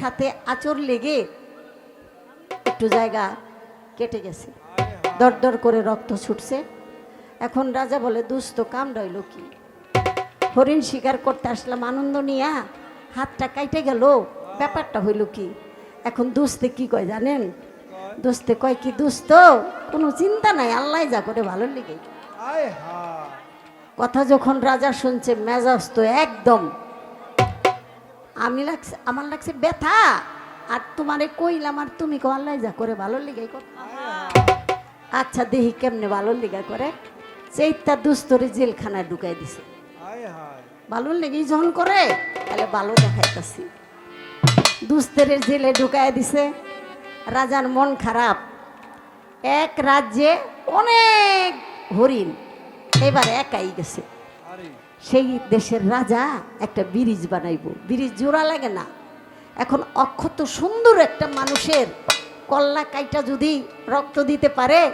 সাথে আচর লেগে একটু জায়গা কেটে গেছে। দরদর করে রক্ত ছুটছে। এখন রাজা বলে দুস্থ কাম রইল কি? হরিণ শিকার করতে আসলাম আনন্দ নিয়া হাতটা কাইটে গেল। ব্যাপারটা হইল কি? এখন দুস্তে কি কয় জানেন? দোস্তে কয় কি দুস্ত কোনো চিন্তা নাই আল্লাহ যা করে ভালো লেগে। কথা যখন রাজা শুনছে মেজাজ তো একদম আমি লাগছে আমার লাগছে ব্যথা। আর তোমারে কইলাম আর তুমি কো আল্লাহ যা করে ভালো লেগে কর। আচ্ছা দেখি কেমনে ভালো লেগা করে। সেইটা দুস্তরে জেলখানায় ঢুকাই দিছে। ভালো লেগেই যখন করে তাহলে ভালো দেখাইতেছি। দুস্তেরের জেলে ঢুকাই দিছে। রাজার মন খারাপ। এক রাজ্যে অনেক হরিণ এবার একাই গেছে। সেই দেশের রাজা একটা ব্রিজ বানাইব। ব্রিজ জোড়া লাগে না। এখন অক্ষত সুন্দর একটা মানুষের কল্লা কাইটা যদি রক্ত দিতে পারে,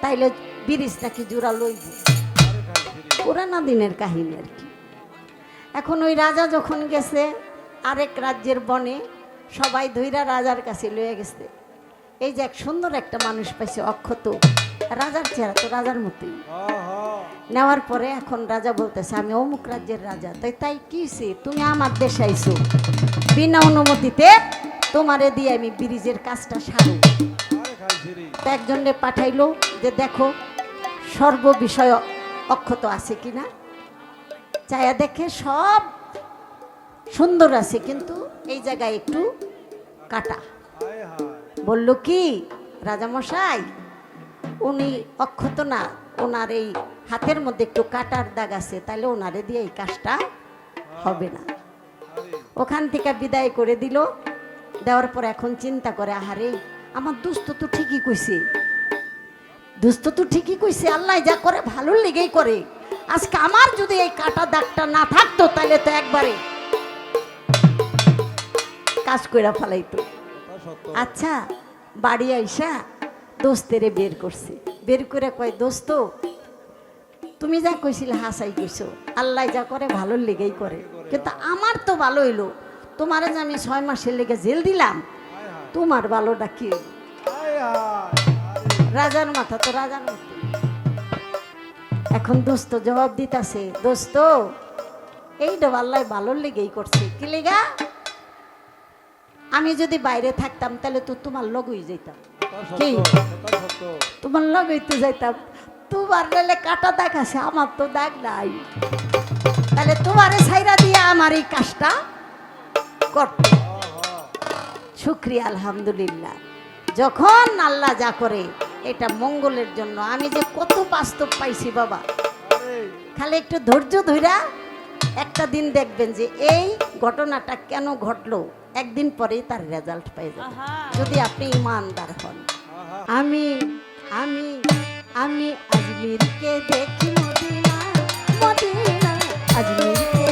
তাইলে ব্রিজটাকে জোড়া লইব। পুরানা দিনের কাহিনী আর কি। এখন ওই রাজা যখন গেছে, আরেক রাজ্যের বনে সবাই ধৈরা রাজার কাছে লয়ে গেছে। এই যে এক সুন্দর একটা মানুষ পাইছে অক্ষত। রাজার চেহারা তো রাজার মতোই। নেওয়ার পরে এখন রাজা বলতেছে আমি অমুক রাজ্যের রাজা তাই তাই কিসে তুমি আমার দেশে আইছো। বিনা অনুমতিতে তোমারে দিয়ে আমি ব্রিজের কাজটা সারু একজনে পাঠাইলো যে দেখো সর্ব বিষয় অক্ষত আছে কিনা? চায়া দেখে সব সুন্দর আছে কিন্তু এই জায়গায় একটু কাটা। বলল কি রাজামশাই উনি অক্ষত না ওনার এই হাতের মধ্যে একটু কাটার দাগ আছে তাহলে ওনারে দিয়ে এই কাজটা হবে না। ওখান থেকে বিদায় করে দিল দেওয়ার পর এখন চিন্তা করে আহারে আমার দুস্থ তো ঠিকই কইছে। দুস্থ তো ঠিকই কইছে আল্লাহ যা করে ভালো লেগেই করে। আজকে আমার যদি এই কাটা দাগটা না থাকতো তাহলে তো একবারে কাজ কইরা ফেলাইতো। আচ্ছা বাড়ি আইসা দোস্তেরে বের করছে। বের করে কয়, দোস্ত, তুমি যা কইছিলে হাসাই কইছো। আল্লাহ যা করে ভালো লেগেই করে। কিন্তু আমার তো ভালো হইল। তোমারে যে আমি ছয় মাসের লেগে জেল দিলাম, তোমার ভালোটা কি রাজার মাথা তো রাজার মাথা এখন দোস্ত জবাব দিতাছে, দোস্ত এই আল্লাহ ভালোর লেগেই করছে। কি লেগা? আমি যদি বাইরে থাকতাম তাহলে তো তোমার লগই যেতাম কি? তা তোমার লগইতে যাইতাম। তোমার রেলে কাটা দাগ আছে আমার তো দাগ নাই। তাহলে তোমারে সাইরা দিয়ে আমার এই কাজটা করতে শুক্রিয়া আলহামদুলিল্লাহ। যখন আল্লাহ যা করে এটা মঙ্গলের জন্য। আমি যে কত বাস্তব পাইছি বাবা। খালি একটু ধৈর্য ধইরা একটা দিন দেখবেন যে এই ঘটনাটা কেন ঘটলো। একদিন পরেই তার রেজাল্ট পাই যাবে। যদি আপনি ইমানদার হন। আমি আমি আমি আজমিরকে দেখি মদিনা মদিনা আজমিরকে